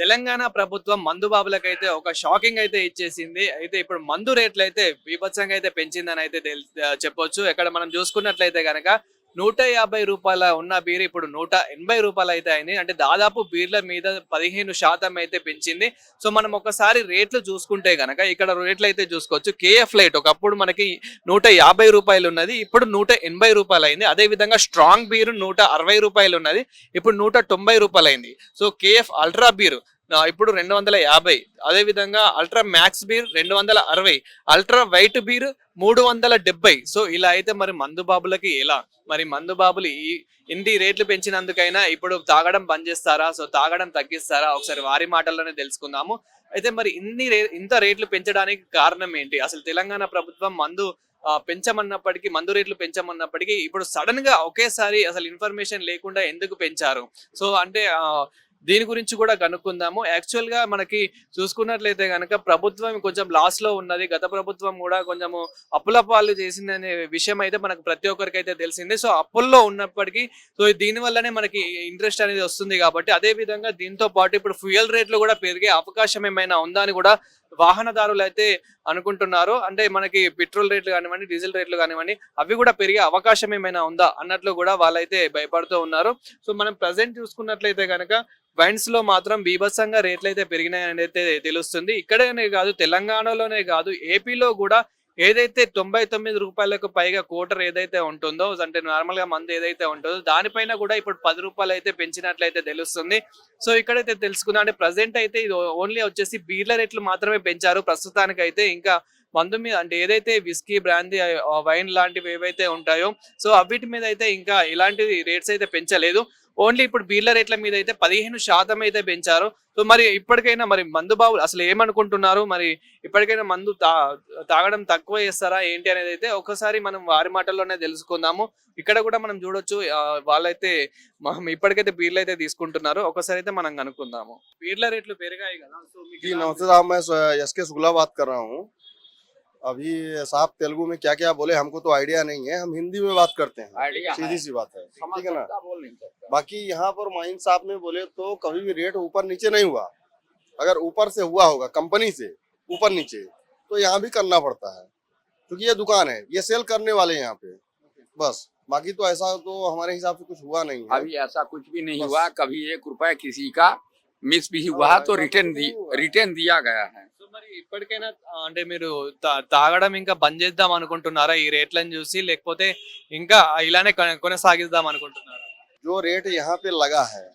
తెలంగాణ ప్రభుత్వం మందు బాబులకైతే ఒక షాకింగ్ అయితే ఇచ్చేసింది. అయితే ఇప్పుడు మందు రేట్లు అయితే బీభత్సంగా అయితే పెంచిందని అయితే చెప్పొచ్చు. ఇక్కడ మనం చూసుకున్నట్లయితే కనుక నూట యాభై రూపాయల ఉన్న బీర్ ఇప్పుడు నూట ఎనభై రూపాయలు అయితే అయింది. అంటే దాదాపు బీర్ల మీద పదిహేను శాతం అయితే పెంచింది. సో మనం ఒకసారి రేట్లు చూసుకుంటే గనక ఇక్కడ రేట్లు అయితే చూసుకోవచ్చు. కేఎఫ్ లైట్ ఒకప్పుడు మనకి నూట యాభై రూపాయలు ఉన్నది. ఇప్పుడు నూట ఎనభై రూపాయలు అయింది. అదే విధంగా స్ట్రాంగ్ బీర్ నూట అరవై రూపాయలు ఉన్నది. ఇప్పుడు నూట తొంభై రూపాయలు అయింది. సో కేఎఫ్ అల్ట్రా బీర్ ఇప్పుడు రెండు వందల యాభై. అదే విధంగా అల్ట్రా మ్యాక్స్ బీర్ రెండు వందల అరవై. అల్ట్రా వైట్ బీర్ మూడు వందల డెబ్బై. సో ఇలా అయితే మరి మందుబాబులకి ఎలా? మరి మందు బాబులు ఈ ఇన్ని రేట్లు పెంచినందుకైనా ఇప్పుడు తాగడం బంద్ చేస్తారా? సో తాగడం తగ్గిస్తారా? ఒకసారి వారి మాటల్లోనే తెలుసుకుందాము. అయితే మరి ఇన్ని రే ఇంత రేట్లు పెంచడానికి కారణం ఏంటి? అసలు తెలంగాణ ప్రభుత్వం మందు పెంచమన్నప్పటికీ మందు రేట్లు పెంచమన్నప్పటికీ ఇప్పుడు సడన్గా ఒకేసారి అసలు ఇన్ఫర్మేషన్ లేకుండా ఎందుకు పెంచారు? సో అంటే దీని గురించి కూడా కనుక్కుందాము. యాక్చువల్గా మనకి చూసుకున్నట్లయితే కనుక ప్రభుత్వం కొంచెం లాస్లో ఉన్నది. గత ప్రభుత్వం కూడా కొంచెము అప్పుల పాలు చేసిందనే విషయం అయితే మనకు ప్రతి ఒక్కరికి అయితే తెలిసిందే. సో అప్పుల్లో ఉన్నప్పటికీ సో దీని వల్లనే మనకి ఇంట్రెస్ట్ అనేది వస్తుంది కాబట్టి అదే విధంగా దీంతో పాటు ఇప్పుడు ఫ్యూయల్ రేట్లు కూడా పెరిగే అవకాశం ఏమైనా ఉందా అని కూడా వాహనదారులు అయితే అనుకుంటున్నారు అంటే మనకి పెట్రోల్ రేట్లు కానివ్వండి డీజిల్ రేట్లు కానివ్వండి అవి కూడా పెరిగే అవకాశం ఏమైనా ఉందా అన్నట్లు కూడా వాళ్ళైతే భయపడుతూ ఉన్నారు. సో మనం ప్రజెంట్ చూసుకున్నట్లయితే కనుక వైన్స్లో మాత్రం బీభత్సంగా రేట్లు అయితే పెరిగినాయని అయితే తెలుస్తుంది. ఇక్కడనే కాదు తెలంగాణలోనే కాదు ఏపీలో కూడా ఏదైతే తొంభై తొమ్మిది రూపాయలకు పైగా కోటర్ ఏదైతే ఉంటుందో అంటే నార్మల్గా మందు ఏదైతే ఉంటుందో దానిపైన కూడా ఇప్పుడు పది రూపాయలు అయితే పెంచినట్లయితే తెలుస్తుంది. సో ఇక్కడైతే తెలుసుకుందాం. అంటే ప్రజెంట్ అయితే ఇది ఓన్లీ వచ్చేసి బీర్ల రేట్లు మాత్రమే పెంచారు. ప్రస్తుతానికి అయితే ఇంకా మందు మీద అంటే ఏదైతే విస్కీ బ్రాందీ వైన్ లాంటివి ఏవైతే ఉంటాయో సో అవిటి మీద అయితే ఇంకా ఇలాంటి రేట్స్ అయితే పెంచలేదు. ఓన్లీ ఇప్పుడు బీర్ల రేట్ల మీద అయితే పదిహేను శాతం అయితే పెంచారు. సో మరి ఇప్పటికైనా మరి మందు బాబులు అసలు ఏమనుకుంటున్నారు? మరి ఇప్పటికైనా మందు తా తాగడం తక్కువ చేస్తారా? ఏంటి అనేది అయితే ఒకసారి మనం వారి మాటల్లోనే తెలుసుకుందాము. ఇక్కడ కూడా మనం చూడొచ్చు వాళ్ళైతే ఇప్పటికైతే బీర్లు అయితే తీసుకుంటున్నారు. ఒకసారి అయితే మనం కనుక్కుందాము. బీర్ల రేట్లు పెరిగాయి కదా సో ఎస్కే సుగులా కరాము अभी साहब तेलुगु में क्या क्या बोले हमको तो आइडिया नहीं है हम हिंदी में बात करते हैं। सीधी सी बात है ठीक है ना? बाकी यहाँ पर माइन साहब ने बोले तो कभी भी रेट ऊपर नीचे नहीं हुआ। अगर ऊपर से हुआ होगा कंपनी से ऊपर नीचे तो यहाँ भी करना पड़ता है। क्योंकि ये दुकान है ये सेल करने वाले यहाँ पे। बस बाकी तो ऐसा तो हमारे हिसाब से कुछ हुआ नहीं है। अभी ऐसा कुछ भी नहीं हुआ कभी एक रुपया किसी का मिस भी हुआ तो रिटर्न दी रिटर्न दिया गया है। మరి ఇప్పటికైనా ఆ, అంటే మీరు తా- తాగడం ఇంకా బంద్ చేద్దాం అనుకుంటున్నారా ఈ రేట్లను చూసి లేకపోతే ఇంకా ఇలానే కొన- కొనసాగిద్దాం అనుకుంటున్నారా जो रेट यहाँ पे लगा है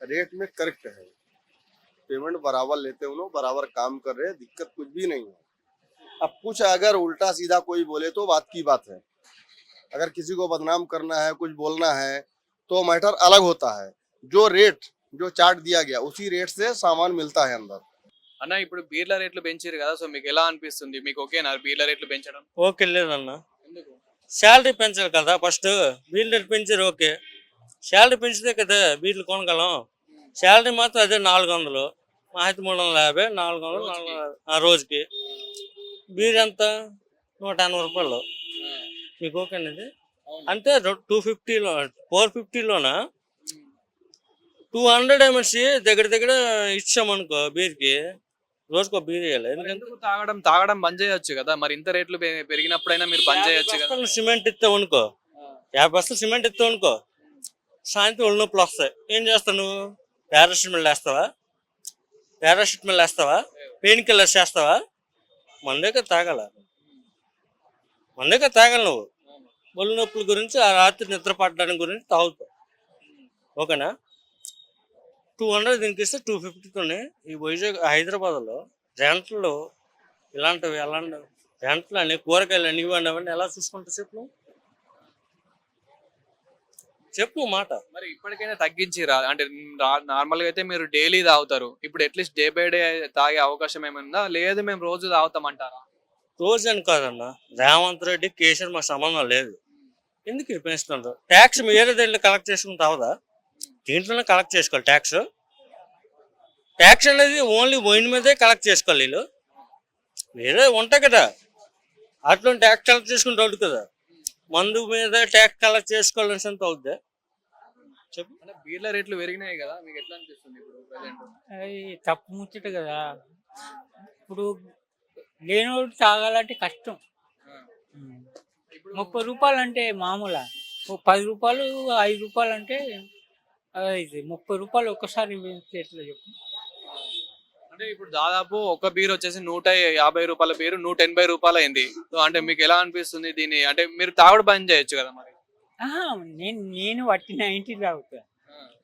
रेट में करेक्ट है पेमेंट बराबर लेते हैं लोग बराबर काम कर रहे हैं दिक्कत कुछ भी नहीं है अब कुछ अगर उल्टा सीधा कोई बोले तो बात की बात है अगर किसी को बदनाम करना है कुछ बोलना है तो मैटर अलग होता है जो रेट जो चार्ट दिया गया उसी रेट से सामान मिलता है अंदर అన్న ఇప్పుడు బీర్ల రేట్లు పెంచారు కదా సో మీకు ఎలా అనిపిస్తుంది? మీకు ఓకేనా బీర్ల రేట్లు పెంచడం? ఓకే లేదన్న. ఎందుకు? శాలరీ పెంచాలి కదా ఫస్ట్ బీల్ రేట్ పెంచారు ఓకే. శాలరీ పెంచితే కదా బీర్లు కొనగలం. శాలరీ మాత్రం అదే నాలుగు వందలు మా అయితే మూడు వందల యాభై నాలుగు వందలు నాలుగు. ఆ రోజుకి. బీర్ ఎంత? నూట ఎనభై రూపాయలు. మీకు ఓకేనండి అంటే టూ ఫిఫ్టీలో ఫోర్ ఫిఫ్టీలోన టూ హండ్రెడ్ ఎంఎస్సి దగ్గర దగ్గర ఇచ్చామనుకో బీర్కి. రోజుకో బీర్ ఎందుకంటే ఎందుకు తాగడం తాగడం బంద్ చేయొచ్చు కదా. మరి ఇంత రేట్లు పె- పెరిగినప్పుడైనా మీరు బంద్ చేయొచ్చు కదా. బస్తాలు సిమెంట్ ఇస్తావు అనుకో యాభై బస్తాలు సిమెంట్ ఇస్తావు అనుకో సాయంత్రం ఒళ్ళు నొప్పులు వస్తాయి. ఏం చేస్తావు నువ్వు? పారాసిటమాల్ వేస్తావా? పారాసిటమాల్ వేస్తావా? పెయిన్ కిల్లర్స్ వేస్తావా? మందేక తాగాల. మందేక తాగాలి నువ్వు. ఒళ్ళు నొప్పుల గురించి ఆ రాత్రి నిద్ర పట్టడానికి గురించి తాగుతావు. ఓకేనా? టూ హండ్రెడ్ దీనికి ఇస్తే టూ ఫిఫ్టీతోనే ఈ వైజాగ్ హైదరాబాద్లో రెంట్లు ఇలాంటివి ఎలాంటి రెంట్లు అని కూరగాయలు అని ఇవన్నీ అవన్నీ ఎలా చూసుకుంటా చెప్పు? చెప్పు మాట. మరి ఇప్పటికైనా తగ్గించిరా? అంటే నార్మల్గా అయితే మీరు డైలీ తాగుతారు. ఇప్పుడు అట్లీస్ట్ డే బై డే తాగే అవకాశం ఏమైనా లేదు మేము రోజు తాగుతామంటారా? రోజు అని కాదన్న. రేవంత్ రెడ్డి కేసీఆర్ మా సంబంధం లేదు. ఎందుకు ఇది పెంచుతున్నారు ట్యాక్స్ వేరే దగ్గర కలెక్ట్ చేసుకుని తావదా దీంట్లోనే కలెక్ట్ చేసుకోవాలి ట్యాక్స్ ట్యాక్స్ అనేది ఓన్లీ వైన్ మీదే కలెక్ట్ చేసుకోవాలి వీళ్ళు. వేరే ఉంటాయి కదా. అట్లా ట్యాక్స్ కలెక్ట్ చేసుకుంటే అవుతుంది కదా. మందు మీద ట్యాక్స్ కలెక్ట్ చేసుకోవాల్సినంత అవుద్ది? చెప్పు. అంటే బీర్ల రేట్లు పెరిగినాయి కదా. మీకు ఎట్లా అనిపిస్తుంది ఇప్పుడు ప్రజెంట్ అది తప్పు ముచ్చట కదా. ఇప్పుడు లేనోడు తాగాలంటే కష్టం. ముప్పై రూపాయలు అంటే మామూలా పది రూపాయలు ఐదు రూపాయలు అంటే అది ముప్పై రూపాయలు ఒక్కసారి పెంచితే ఎట్లా చెప్పు. అంటే ఇప్పుడు దాదాపు ఒక బీర్ వచ్చేసి నూట యాభై రూపాయల బీరు నూట ఎనభై రూపాయలు అయింది అంటే మీకు ఎలా అనిపిస్తుంది దీన్ని? అంటే మీరు తాగుడు బంద్ చేయొచ్చు కదా మరి? నేను నేను వట్టి నైంటీ తాగుతా.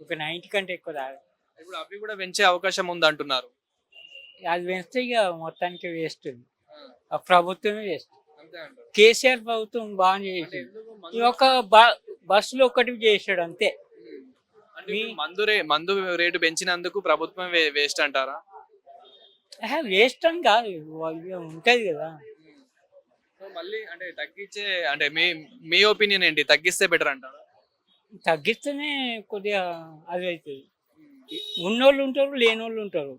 ఒక నైంటీ కంటే ఎక్కువ తాగా. ఇప్పుడు అవి కూడా పెంచే అవకాశం ఉంది అంటున్నారు అది పెంచితే ఇక మొత్తానికి వేస్ట్. ఆ. ప్రభుత్వమే వేస్ట్. కేసీఆర్ ప్రభుత్వం బాగా చేసింది. మందు- ఒక బస్సులో ఒక్కటి చేసాడు అంతే. మందు రే మందు రేటు పెంచినందుకు ప్రభుత్వం వేస్ట్ అంటారా? వేస్ట్ అని కాదు ఉంటది కదా. సో మళ్ళీ అంటే తగ్గించే అంటే మీ మీ ఒపీనియన్ ఏంటి? తగ్గిస్తే బెటర్ అంటారా? తగ్గిస్తేనే కొద్దిగా అది అవుతుంది. ఉన్నోళ్ళు ఉంటారు లేనోళ్ళు ఉంటారు.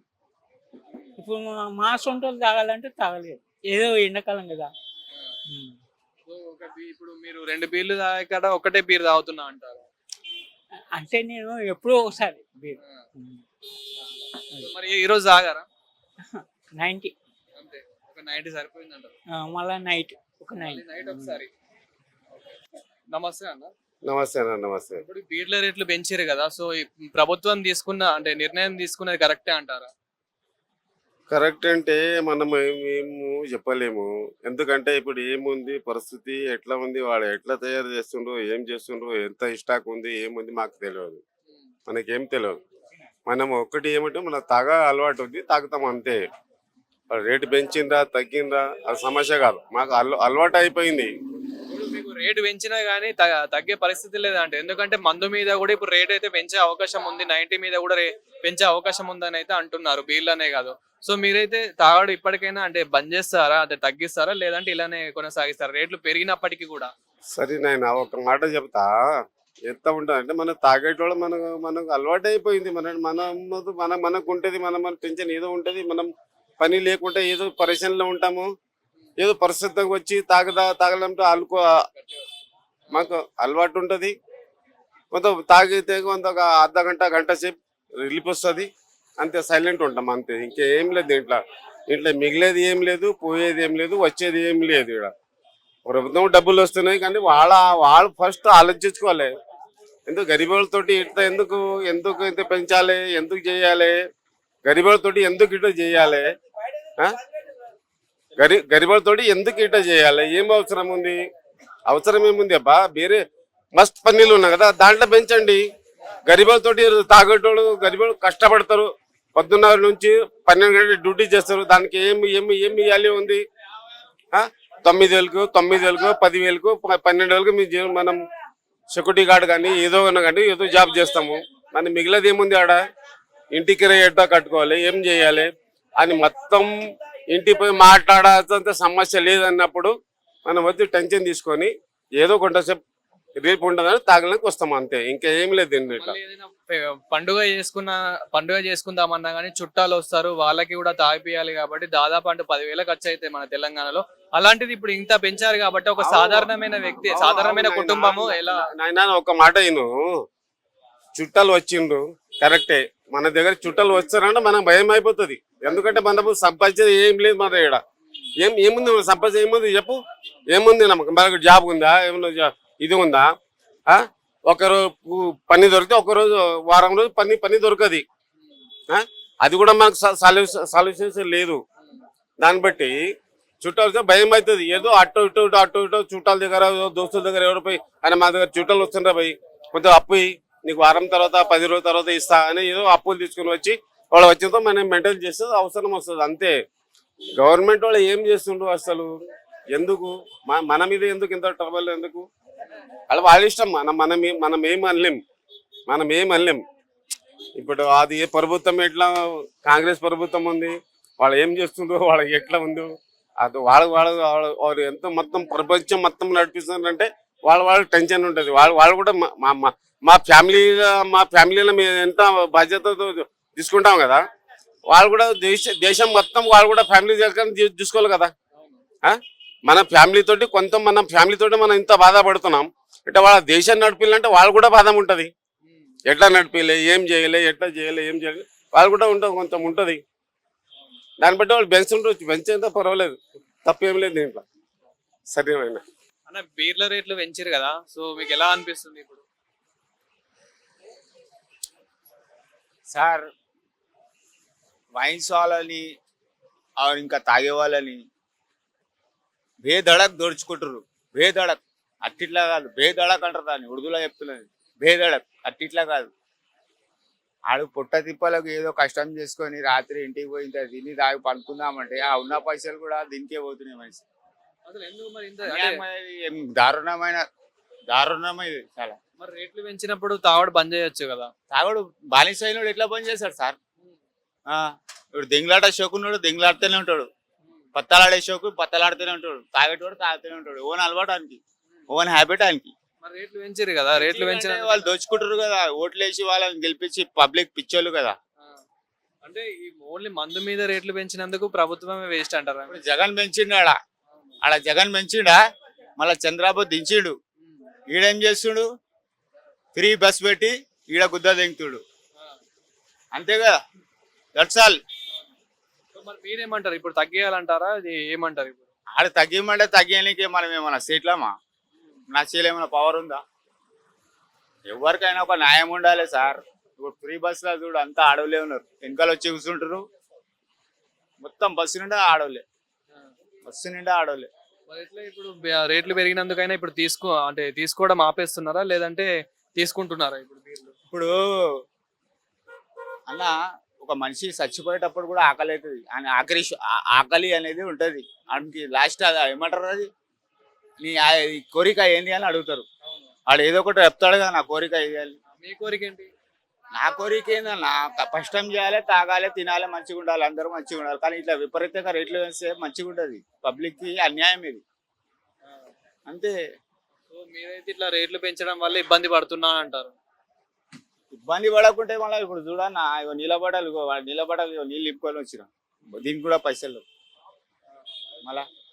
ఇప్పుడు మా- సొంత తాగాలంటే తాగలేదు ఏదో ఎండాకాలం కదా. ఇప్పుడు మీరు రెండు బీర్లు తాగాక ఒకటే బీర్ తాగుతున్నా అంటారు. అంటే నేను ఎప్పుడో ఒకసారి మరి ఈ రోజు తాగారా నైంటీ అంతే. ఒక నైన్టీ సరిపోయింది అంటారు మళ్ళా నైట్. ఒక నైట్ నైట్ ఒకసారి. నమస్తే అన్న. నమస్తే అన్న నమస్తే. ఇప్పుడు బీర్ల రేట్లు పెంచారు కదా సో ఈ ప్రభుత్వం తీసుకున్న అంటే నిర్ణయం తీసుకున్నది కరెక్టే అంటారా? కరెక్ట్ అంటే మనం మేము చెప్పలేము. ఎందుకంటే ఇప్పుడు ఏముంది? పరిస్థితి ఎట్లా ఉంది? వాడు ఎట్లా తయారు చేస్తుండ్రు ఏం చేస్తుండ్రు ఎంత స్టాక్ ఉంది ఏముంది మాకు తెలియదు మనకేం తెలియదు మనం ఒక్కటి ఏమంటే మన తగ అలవాటు ఉంది తాగుతాం అంతే. రేటు పెంచిందా తగ్గిందా అది సమస్య కాదు. మాకు అల అలవాటు అయిపోయింది. మీకు రేటు పెంచినా కానీ తగ్గే పరిస్థితి లేదంటే. ఎందుకంటే మందు మీద కూడా ఇప్పుడు రేట్ అయితే పెంచే అవకాశం ఉంది. నైన్టీ మీద కూడా రే- పెంచే అవకాశం ఉందని అయితే అంటున్నారు. బీర్లనే కాదు. సో మీరైతే తాగడం ఇప్పటికైనా అంటే బంద్ చేస్తారా? అంటే తగ్గిస్తారా? లేదంటే ఇలానే కొనసాగిస్తారా? రేట్లు పెరిగినప్పటికీ కూడా. సరే నాయన ఒక మాట చెప్తా. ఎంత ఉంటుంది అంటే మనం తాగేటోళ్ళు మనకు మనకు అలవాటు అయిపోయింది మన మనం మన మనకు ఉంటుంది మన మన టెన్షన్ ఏదో ఉంటుంది. మనం పని లేకుంటే ఏదో పరిశీలనలో ఉంటాము. ఏదో పరిస్థితికి వచ్చి తాగదా తాగలంటే అల్కో మాకు అలవాటు ఉంటుంది. కొంత తాగితే కొంత ఒక అర్ధ గంట గంట సేపు రిలీఫ్ వస్తుంది. అంతే సైలెంట్ ఉంటాం అంతే. ఇంకేం లేదు దీంట్లో. దీంట్లో మిగిలేది ఏం లేదు పోయేది ఏం లేదు వచ్చేది ఏం లేదు ఇక్కడ ప్రభుత్వం డబ్బులు వస్తున్నాయి కానీ వాళ్ళ వాళ్ళు ఫస్ట్ ఆలోచించుకోవాలి. ఎందుకు గరీబులతోటి ఇట్లా ఎందుకు ఎందుకు ఇంత పెంచాలి ఎందుకు చేయాలి? గరీబులతోటి ఎందుకు ఇట్లా చేయాలి? ఆ? గరి గరీబులతోటి ఎందుకు ఇట్లా చేయాలి? ఏం అవసరం ఉంది? అవసరం ఏముంది అబ్బా? వేరే మస్తు పన్నీళ్ళు ఉన్నాయి కదా దాంట్లో పెంచండి. గరీబులతోటి తాగేటోళ్ళు గరీబులు కష్టపడతారు. పొద్దున్నర నుంచి పన్నెండు గంటలు డ్యూటీ చేస్తారు. దానికి ఏమి ఏమి ఏమి ఇవ్వాలి ఉంది? ఆ? తొమ్మిది వేలకు తొమ్మిది వేలకు పది వేలకు పన్నెండు వేలకు మీ మనం సెక్యూరిటీ గార్డ్ కానీ ఏదో ఉన్నా కానీ ఏదో జాబ్ చేస్తాము. మన మిగిలిది ఏముంది ఆడ? ఇంటికి ఎట్టా కట్టుకోవాలి? ఏం చేయాలి? అని మొత్తం ఇంటికి పోయి మాట్లాడాల్సినంత సమస్య లేదన్నప్పుడు మనం వచ్చి టెన్షన్ తీసుకొని ఏదో కొంతసేపు రేపు ఉండదని తాగడానికి వస్తాం అంతే. ఇంకా ఏం లేదు ప- పండుగ చేసుకున్న పండుగ చేసుకుందామన్నా కానీ చుట్టాలు వస్తారు వాళ్ళకి కూడా తాగిపియాలి కాబట్టి దాదాపు అంటే పదివేల ఖర్చు అవుతాయి మన తెలంగాణలో. అలాంటిది ఇప్పుడు ఇంత పెంచారు కాబట్టి ఒక సాధారణమైన వ్యక్తి సాధారణమైన కుటుంబము ఎలా? నాయన ఒక మాట నేను చుట్టాలు వచ్చిండ్రు కరెక్టే. మన దగ్గర చుట్టాలు వచ్చారంటే మనం భయం అయిపోతుంది. ఎందుకంటే మనకు సంపాదించేది ఏం లేదు మన ఇక్కడ ఏం ఏముంది మన సంపాదించే ఏముంది చెప్పు? ఏముంది నమ్మకం? మనకు జాబ్ ఉందా? ఏమన్నా జా- ఇది ఉందా? ఆ? ఒకరు పని దొరికితే ఒకరోజు వారం రోజు పని పని దొరకది. ఆ? అది కూడా మనకు సొల్యూషన్స్ లేదు. దాన్ని బట్టి చుట్టాలు భయం అవుతుంది. ఏదో అటు ఇటు ఇటు అటు ఇటు చుట్టాల దగ్గర దోస్తుల దగ్గర ఎవరు పోయి అని మా దగ్గర చుట్టాలు వస్తుండ్రా పోయి కొంచెం అప్పు నీకు వారం తర్వాత పది రోజుల తర్వాత ఇస్తా అని ఏదో అప్పులు తీసుకుని వచ్చి వాళ్ళు వచ్చినతో మనం మెయింటైన్ చేస్తే అవసరం వస్తుంది. అంతే. గవర్నమెంట్ వాళ్ళు ఏం చేస్తుండ్రు అసలు? ఎందుకు? మన మీద ఎందుకు ఇంత ట్రబుల్? ఎందుకు? వాళ్ళ వాళ్ళ ఇష్టం. మనం మనం మనం ఏం అనలేం. మనం ఏం అనలేం. ఇప్పుడు అది ఏ ప్రభుత్వం ఎట్లా కాంగ్రెస్ ప్రభుత్వం ఉంది వాళ్ళు ఏం చేస్తుండ్రో వాళ్ళకి ఎట్లా ఉందో అది వాళ్ళ వాళ్ళ వాళ్ళు ఎంతో మొత్తం ప్రపంచం మొత్తం నడిపిస్తున్నారంటే వాళ్ళ వాళ్ళ టెన్షన్ ఉంటుంది. వాళ్ళు వాళ్ళు కూడా మా- మా మా- మా ఫ్యామిలీ మా ఫ్యామిలీలో మేము ఎంత బాధ్యతతో తీసుకుంటాం కదా వాళ్ళు కూడా దేశ దేశం మొత్తం వాళ్ళు కూడా ఫ్యామిలీ చేసుకొని చూసుకోవాలి కదా. ఆ? మన ఫ్యామిలీ తోటి కొంత మన ఫ్యామిలీ తోటి మనం ఇంత బాధపడుతున్నాం. అంటే వాళ్ళ దేశాన్ని నడిపించాలంటే వాళ్ళు కూడా బాధ ఉంటుంది. ఎట్లా నడిపిలే ఏం చేయలే ఎట్లా చేయలే ఏం చేయలే. వాళ్ళు కూడా ఉంటుంది కొంచెం ఉంటుంది. దాన్ని బట్టి వాళ్ళు పెంచుండొచ్చు పెంచేంత పర్వాలేదు. తప్పేం లేదు దీంట్లో. సరేమైనా అన్న బీర్ల రేట్లు పెంచారు కదా సో మీకు ఎలా అనిపిస్తుంది ఇప్పుడు? సార్ వైన్స్ వాళ్ళని ఇంకా తాగే వాళ్ళని బేదడక్ దోడుచుకుంటారు బేదడక్ అట్టిట్లా కాదు. బేదడక్ అంటారు దాన్ని. ఉర్దూలో చెప్తున్నది. బేదడక్ అట్టిట్లా కాదు. ఆడు పుట్ట తిప్పలకు ఏదో కష్టం చేసుకొని రాత్రి ఇంటికి పోయి ఇంత తిని తాగి పడుకుందామంటే ఆ ఉన్న పైసలు కూడా దీనికే పోతున్నాయి మనిషి. దారుణమైన దారుణమైనది చాలా. మరి రేట్లు పెంచినప్పుడు తాగడు బంద్ చేయొచ్చు కదా. తాగుడు బాలిసైనోడు ఎట్లా పని చేస్తాడు సార్? ఆ, ఇప్పుడు దెంగులాట షోకున్నాడు దెంగులాడుతూనే ఉంటాడు. పత్తలాడే షోకు పత్తలాడుతూనే ఉంటాడు. తాగేటోడు తాగుతూనే ఉంటాడు. ఓన్ అలవాటానికి ఓన్ హ్యాబిట్ ఆయనకి. మరి రేట్లు పెంచారు కదా రేట్లు అంటే వాళ్ళు దోచుకుంటారు కదా. ఓట్లు వేసి వాళ్ళని గెలిపించి పబ్లిక్ పిచ్చోళ్ళు కదా. అంటే ఈ ఓన్లీ మందు మీద రేట్లు పెంచినందుకు ప్రభుత్వమే వేస్ట్ అంటారా? జగన్ పెంచిండు ఆడ. ఆడ జగన్ పెంచిండా? మళ్ళా చంద్రబాబు దించిండు. ఈడేం చేస్తుడు? ఫ్రీ బస్ పెట్టి ఈడ గుద్ద దింగుతుడు అంతే కదా. That's all. మరి మీరేమంటారు? ఇప్పుడు తగ్గేయాలంటారా? ఇది ఏమంటారు ఇప్పుడు? ఆడ తగ్గిమంటే తగ్గేయడానికి మనం ఏమన్నా సీట్లమా? నా చేతిలో ఏమైనా పవర్ ఉందా? ఎవరికైనా ఒక న్యాయం ఉండాలి సార్. ఇప్పుడు ఫ్రీ బస్సులో చూడు అంతా ఆడవులే ఉన్నారు. వెనకాల వచ్చి కూర్చుంటారు మొత్తం బస్సు నిండా ఆడవులే బస్సు నిండా ఆడవులే మరి ఎట్లా ఇప్పుడు బ- రేట్లు పెరిగినందుకైనా ఇప్పుడు తీసుకో అంటే తీసుకోవడం ఆపేస్తున్నారా? లేదంటే తీసుకుంటున్నారా ఇప్పుడు ఇప్పుడు అన్న ఒక మనిషి చచ్చిపోయేటప్పుడు కూడా ఆకలి అవుతుంది అని ఆకలి ఆ- ఆకలి అనేది ఉంటది. ఆయనకి లాస్ట్ అది ఏమంటారు అది? నీ కోరిక ఏంది అని అడుగుతారు. వాడు ఏదో ఒకటి చెప్తాడు కదా నా కోరిక అని. మీ కోరిక ఏంటి? నా కోరిక ఏందన్నా కష్టం చేయాలి తాగాలి తినాలి మంచిగా ఉండాలి అందరూ మంచిగా ఉండాలి. కానీ ఇట్లా విపరీతంగా రేట్లు వేస్తే మంచిగా ఉంటది. పబ్లిక్కి అన్యాయం ఇది. అంతే. మీరైతే ఇట్లా రేట్లు పెంచడం వల్ల ఇబ్బంది పడుతున్నా అంటారు ఇబ్బంది పడకుంటే మళ్ళీ ఇప్పుడు చూడన్నా ఇగో నిలబడాలి నిలబడాలి నీళ్ళు ఇప్పుకొని వచ్చిన దీనికి కూడా పైసలు మళ్ళా